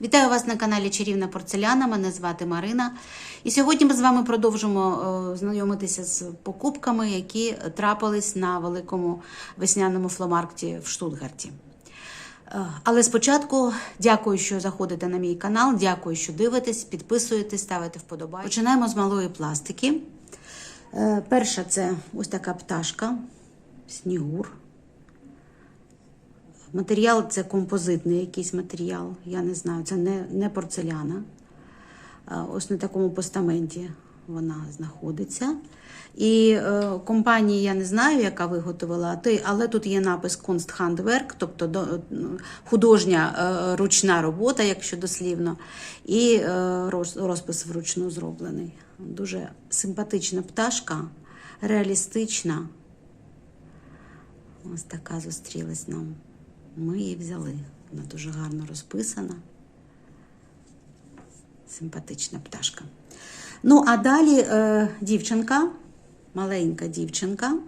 Вітаю вас на каналі Чарівна Порцеляна. Мене звати Марина. І сьогодні ми з вами продовжимо е, знайомитися з покупками, які трапились на великому весняному фломаркті в Штутгарті. Е, Але спочатку дякую, що заходите на мій канал. Дякую, що дивитесь, підписуєтесь, ставите вподобайки. Починаємо з малої пластики. Е, Перша це ось така пташка, снігур. Матеріал це композитний якийсь матеріал, я не знаю, це не, не порцеляна. Ось на такому постаменті вона знаходиться. І е, компанії я не знаю, яка виготовила, але тут є напис Kunsthandwerk, тобто до, е, художня е, ручна робота, якщо дослівно, і е, роз- розпис вручну зроблений. Дуже симпатична пташка, реалістична. Ось така зустрілась нам. Ми її взяли. Вона дуже гарно розписана. Симпатична пташка. Ну, а далі е, дівчинка, маленька дівчинка.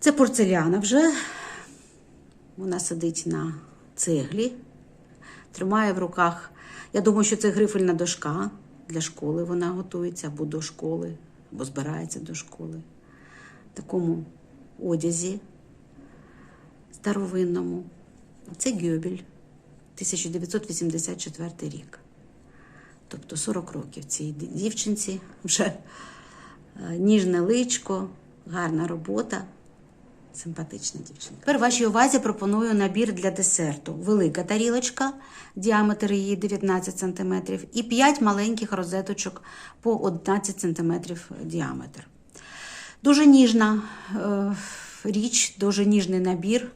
Це порцеляна вже. Вона сидить на цеглі, тримає в руках. Я думаю, що це грифельна дошка для школи. Вона готується або до школи, або збирається до школи. В такому одязі старовинному. Це Гьобель, 1984 рік. Тобто 40 років цій дівчинці вже е, ніжне личко, гарна робота. Симпатична дівчинка. Тепер вашій увазі пропоную набір для десерту. Велика тарілочка, діаметр її 19 см, і 5 маленьких розеточок по 11 см діаметр. Дуже ніжна е, річ, дуже ніжний набір.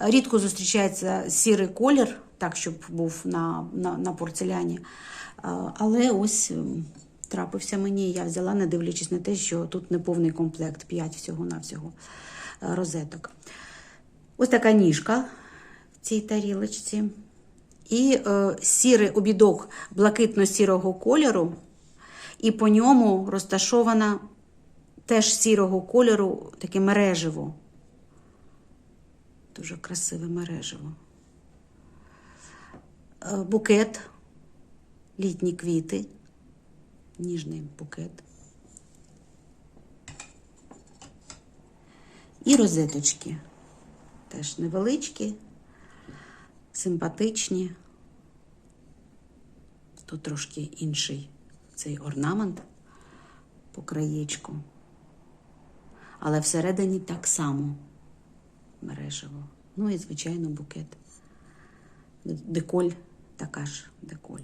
Рідко зустрічається сірий колір, так, щоб був на, на, на порцеляні. Але ось ем, трапився мені, я взяла, не дивлячись на те, що тут не повний комплект, 5 всього-навсього е, розеток. Ось така ніжка в цій тарілочці. І е, сірий обідок блакитно-сірого кольору, і по ньому розташована теж сірого кольору таке мереживо. Дуже красиве мереживо. Е, Букет, літні квіти, ніжний букет. І розеточки. Теж невеличкі, симпатичні. Тут трошки інший цей орнамент по краєчку. Але всередині так само мережево. Ну і, звичайно, букет. Деколь така ж деколь.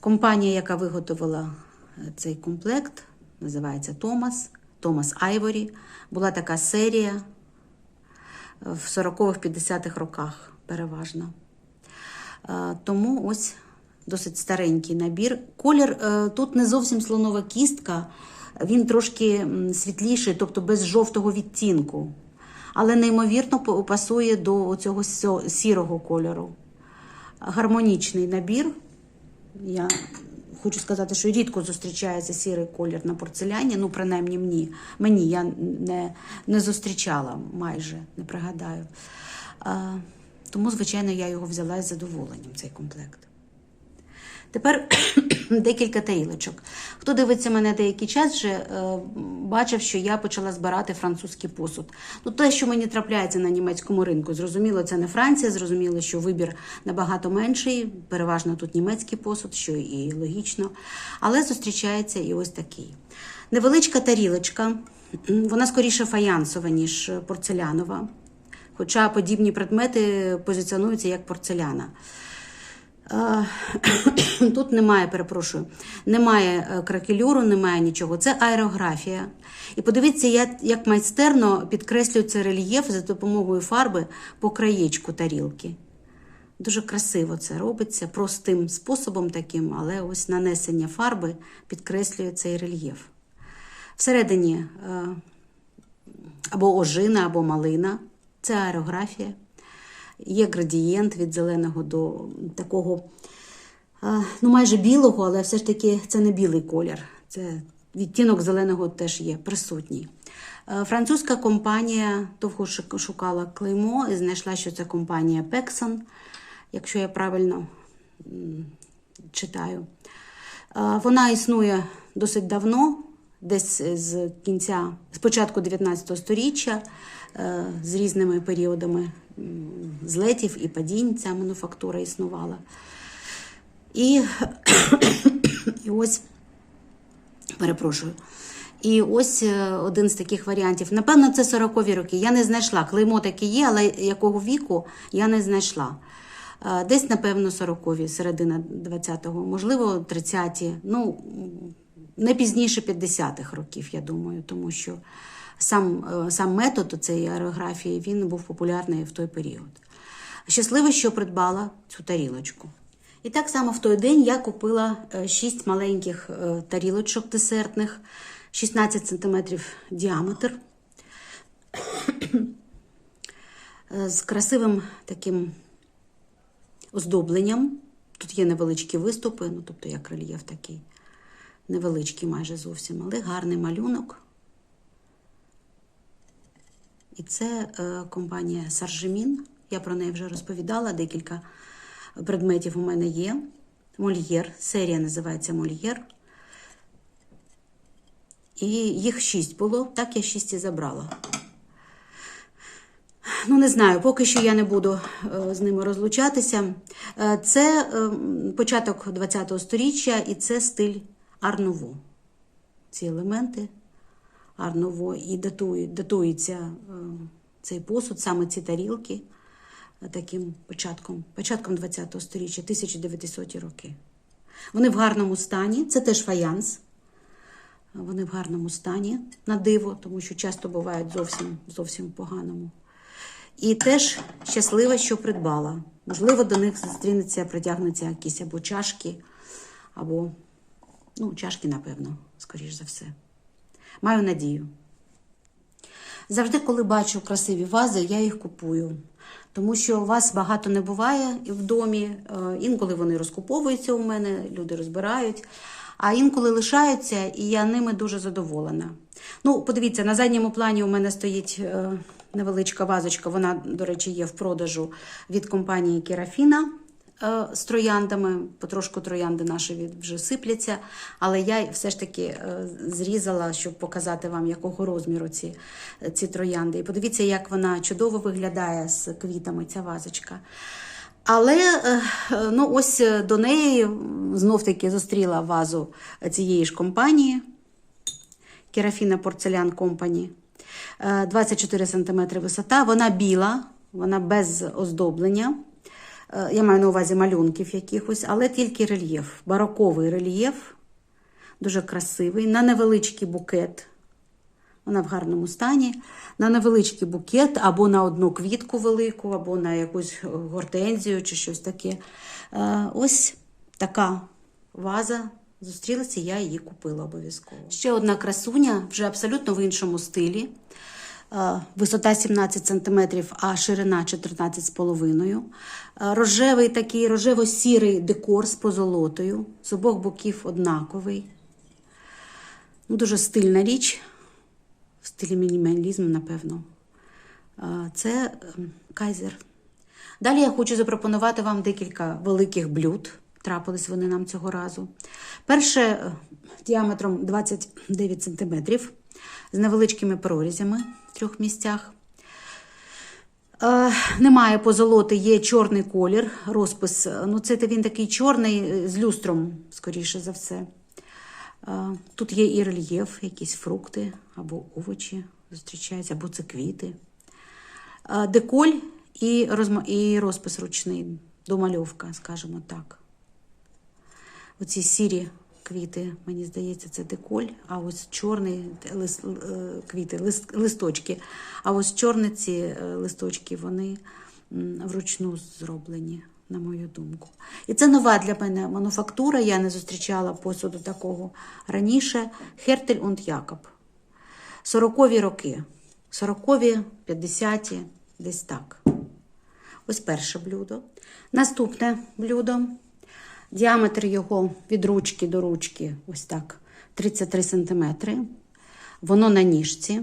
Компанія, яка виготовила е, цей комплект, називається Томас. Томас Айворі. Була така серія е, в 40-х, 50-х роках переважно. Е, Тому ось досить старенький набір. Колір тут не зовсім слонова кістка, він трошки світліший, тобто без жовтого відтінку. Але неймовірно пасує до цього сірого кольору. Гармонічний набір. Я хочу сказати, що рідко зустрічається сірий колір на порцеляні. Ну, принаймні мені. Мені я не, не зустрічала майже, не пригадаю. Тому, звичайно, я його взяла із задоволенням, цей комплект. Тепер декілька тарілочок. Хто дивиться мене деякий час, вже е, бачив, що я почала збирати французький посуд. Ну, те, що мені трапляється на німецькому ринку, зрозуміло, це не Франція, зрозуміло, що вибір набагато менший, переважно тут німецький посуд, що і логічно. Але зустрічається і ось такий. Невеличка тарілочка, вона скоріше фаянсова, ніж порцелянова. Хоча подібні предмети позиціонуються як порцеляна. Тут немає, перепрошую, немає е, кракелюру, немає нічого. Це аерографія. І подивіться, як, як майстерно підкреслюється рельєф за допомогою фарби по краєчку тарілки. Дуже красиво це робиться, простим способом таким, але ось нанесення фарби підкреслює цей рельєф. Всередині е, або ожина, або малина це аерографія. Є градієнт від зеленого до такого, ну майже білого, але все ж таки це не білий колір. Це відтінок зеленого теж є присутній. Е, Французька компанія довго шукала клеймо і знайшла, що це компанія Pexon. якщо я правильно читаю. Е, Вона існує досить давно, десь з кінця, з початку 19 століття, е, з різними періодами злетів і падінь ця мануфактура існувала. І, і ось, перепрошую. І ось е, один з таких варіантів. Напевно, це 40-ві роки. Я не знайшла. Клеймо таке є, але якого віку я не знайшла. Е, Десь, напевно, 40-ві, середина 20-го, можливо, 30-ті. Ну, не пізніше 50-х років, я думаю, тому що сам, е, сам метод цієї аерографії він був популярний в той період. Щаслива, що придбала цю тарілочку. І так само в той день я купила 6 маленьких е, тарілочок десертних, 16 см діаметр, е, з красивим таким оздобленням. Тут є невеличкі виступи, ну тобто як рельєф такий, невеличкий майже зовсім, але гарний малюнок. І це е, компанія Саржемін. Я про неї вже розповідала. Декілька предметів у мене є. Мольєр. Серія називається Мольєр. І їх шість було, так я шість і забрала. Ну, не знаю, поки що я не буду е, з ними розлучатися. Е, Це початок ХХ століття і це стиль Арнуво. Ці елементи Арнуво і датує, датується е, цей посуд, саме ці тарілки, е, таким початком, початком ХХ століття, 1900-ті роки. Вони в гарному стані, це теж фаянс. Вони в гарному стані на диво, тому що часто бувають зовсім, зовсім поганому. І теж щаслива, що придбала. Можливо, до них зустрінеться, притягнуться якісь або чашки, або ну, чашки, напевно, скоріш за все. Маю надію. Завжди, коли бачу красиві вази, я їх купую. Тому що вас багато не буває в домі. Е, Інколи вони розкуповуються у мене, люди розбирають, а інколи лишаються, і я ними дуже задоволена. Ну, подивіться, на задньому плані у мене стоїть е, невеличка вазочка. Вона, до речі, є в продажу від компанії Керафіна з трояндами. Потрошку троянди наші вже сипляться, але я все ж таки е, зрізала, щоб показати вам, якого розміру ці, ці троянди. І подивіться, як вона чудово виглядає з квітами, ця вазочка. Але е, е, ну, ось е, до неї знов таки зустріла вазу цієї ж компанії. Керафіна Порцелян Компані. 24 см висота. Вона біла, вона без оздоблення. Е, Я маю на увазі малюнків якихось, але тільки рельєф. Бароковий рельєф, дуже красивий, на невеличкий букет. Вона в гарному стані. На невеличкий букет, або на одну квітку велику, або на якусь гортензію чи щось таке. Е, Ось така ваза. Зустрілася, я її купила обов'язково. Ще одна красуня, вже абсолютно в іншому стилі. Е, Висота 17 см, а ширина 14,5 Е, Рожевий такий рожево-сірий декор з позолотою. З обох боків однаковий. Ну, дуже стильна річ, в стилі мінімалізму, напевно. Е, Це ем, кайзер. Далі я хочу запропонувати вам декілька великих блюд. Трапились вони нам цього разу. Перше діаметром 29 см з невеличкими прорізями в трьох місцях. Е, немає позолоти, є чорний колір, розпис. е, Ну, це він такий чорний е, з люстром, скоріше за все. Е, Тут є і рельєф, якісь фрукти або овочі зустрічаються, або це квіти. Е, Деколь і, розма... і розпис ручний, домальовка, скажімо так. Оці сірі квіти, мені здається, це деколь, а ось чорний лис, е, квіти, лист, листочки. А ось чорні ці е, листочки, вони вручну зроблені, на мою думку. І це нова для мене мануфактура. Я не зустрічала посуду такого раніше. Хертель und Якоб. 40-ві роки. 40-ві, 50-ті, десь так. Ось перше блюдо. Наступне блюдо. Діаметр його від ручки до ручки ось так 33 см. Воно на ніжці,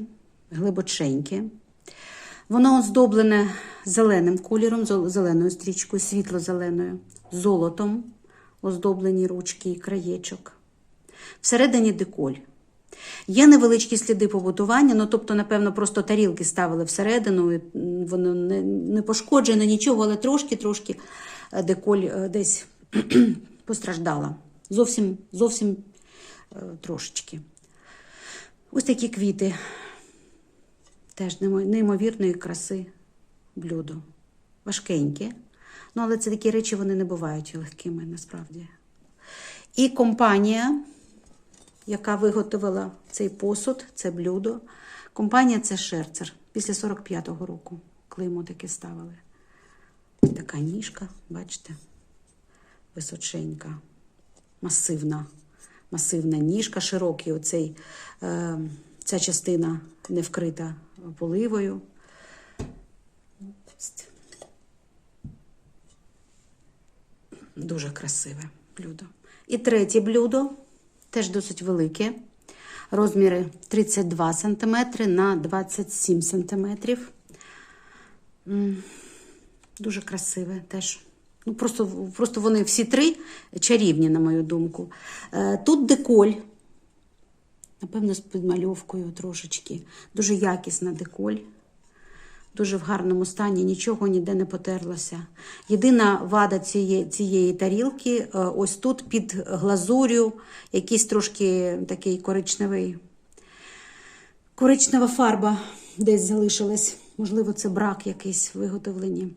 глибоченьке. Воно оздоблене зеленим кольором, зеленою стрічкою, світло-зеленою, золотом, оздоблені ручки і краєчок. Всередині деколь. Є невеличкі сліди побутування, ну тобто, напевно, просто тарілки ставили всередину, і воно не, не пошкоджено нічого, але трошки-трошки е, деколь е, десь постраждала. Зовсім, зовсім е, трошечки. Ось такі квіти. Теж неймовірної краси блюдо. Важкенькі. Ну, але це такі речі вони не бувають легкими насправді. І компанія, яка виготовила цей посуд, це блюдо. Компанія це Шерцер. Після 45-го року клеймо таке ставили. Така ніжка, бачите, височенька, масивна, масивна ніжка, широкий оцей, е, ця частина не вкрита поливою. Дуже красиве блюдо. І третє блюдо, теж досить велике. Розміри 32 см на 27 см. Дуже красиве теж. Ну, просто, просто вони всі три чарівні, на мою думку. Е, Тут деколь, напевно, з підмальовкою трошечки. Дуже якісна деколь. Дуже в гарному стані, нічого ніде не потерлося. Єдина вада цієї, цієї тарілки е, ось тут під глазурю, якийсь трошки такий коричневий, коричнева фарба десь залишилась. Можливо, це брак якийсь в виготовленні.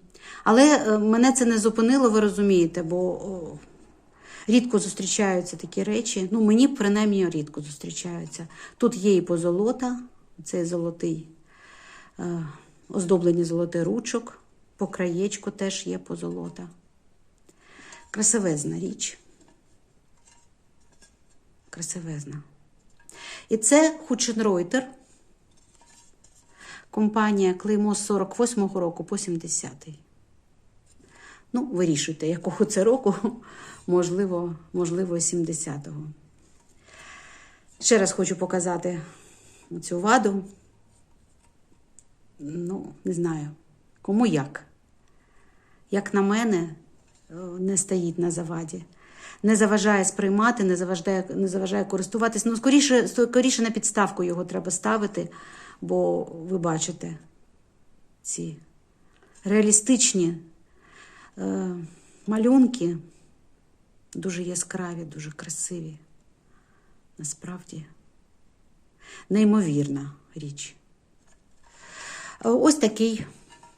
Але е, мене це не зупинило, ви розумієте, бо рідко зустрічаються такі речі. Ну, мені принаймні рідко зустрічаються. Тут є і позолота, цей золотий. е, Оздоблені золотий ручок, по краєчку теж є позолота. Красивезна річ. Красивезна. І це Хученройтер. Компанія Клеймо з 48-го року по 70-й. Ну, вирішуйте, якого це року, можливо, можливо, 70-го. Ще раз хочу показати цю ваду. Ну, не знаю, кому як. Як на мене, е, не стоїть на заваді. Не заважає сприймати, не заважає, не заважає користуватись. Ну, скоріше, скоріше на підставку його треба ставити, бо ви бачите ці реалістичні малюнки, дуже яскраві, дуже красиві. Насправді, неймовірна річ. Ось такий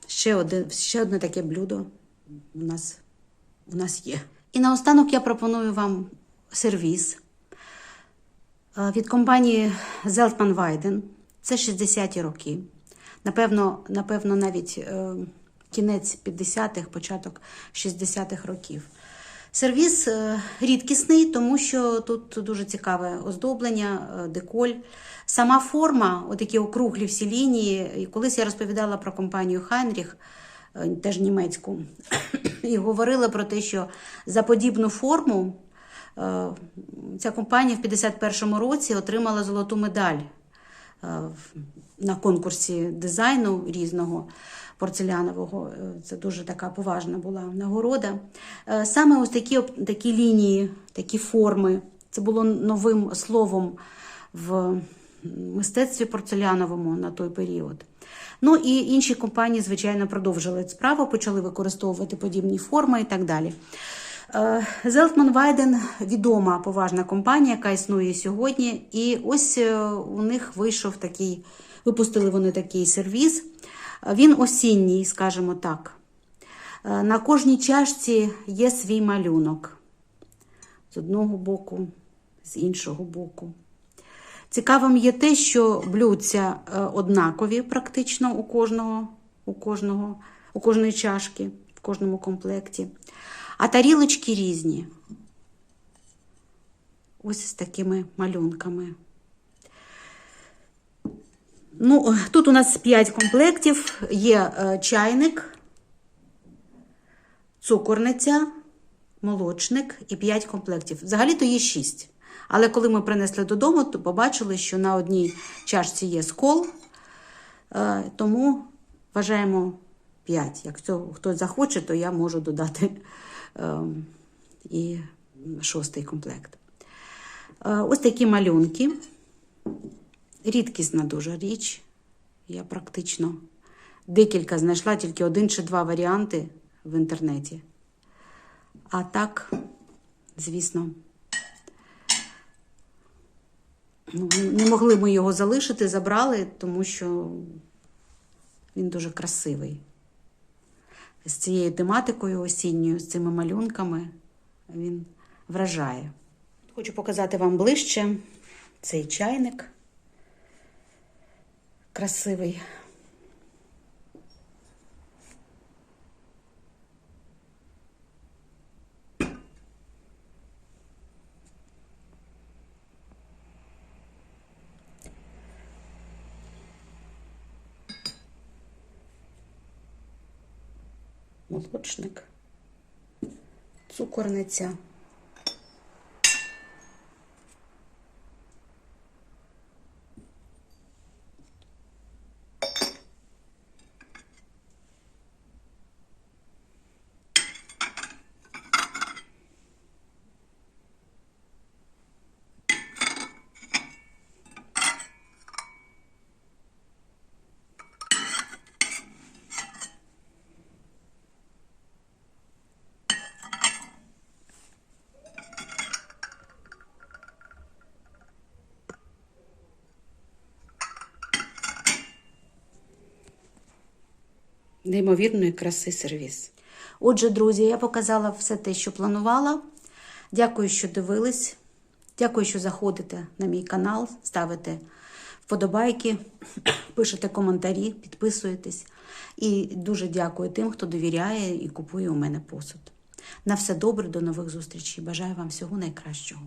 ще одне, ще одне таке блюдо у нас, у нас є. І наостанок я пропоную вам сервіс е, від компанії Zeltman Weiden. Це 60-ті роки. Напевно, напевно, навіть е, кінець 50-х, початок 60-х років. Сервіс е, рідкісний, тому що тут дуже цікаве оздоблення, е, деколь. Сама форма, отакі округлі всі лінії. І колись я розповідала про компанію Хайнріх, е, теж німецьку, і говорила про те, що за подібну форму ця компанія в 51-му році отримала золоту медаль на конкурсі дизайну різного порцелянового. Е, Це дуже така поважна була нагорода. Е, Саме ось такі, такі лінії, такі форми. Це було новим словом в мистецтві порцеляновому на той період. Ну і інші компанії, звичайно, продовжили справу, почали використовувати подібні форми і так далі. Зелтман Вайден відома поважна компанія, яка існує сьогодні. І ось е, у них вийшов такий, випустили вони такий сервіз. Він осінній, скажімо так. Е, На кожній чашці є свій малюнок. З одного боку, з іншого боку. Цікавим є те, що блюдця е, однакові практично у кожного, у кожного, у кожної чашки, в кожному комплекті. А тарілочки різні. Ось з такими малюнками. Ну, тут у нас 5 комплектів. Є е, чайник, цукорниця, молочник і 5 комплектів. Взагалі-то є 6. Але коли ми принесли додому, то побачили, що на одній чашці є скол, е, тому вважаємо 5. Якщо хтось захоче, то я можу додати ем, і шостий комплект. Е, Ось такі малюнки. Рідкісна дуже річ. Я практично декілька знайшла, тільки один чи два варіанти в інтернеті. А так, звісно, ну, не могли ми його залишити, забрали, тому що він дуже красивий. З цією тематикою осінньою, з цими малюнками він вражає. Хочу показати вам ближче цей чайник красивий. Молочник, цукорниця. Неймовірної краси сервіс. Отже, друзі, я показала все те, що планувала. Дякую, що дивились. Дякую, що заходите на мій канал, ставите вподобайки, пишете коментарі, підписуєтесь. І дуже дякую тим, хто довіряє і купує у мене посуд. На все добре, до нових зустрічей. Бажаю вам всього найкращого.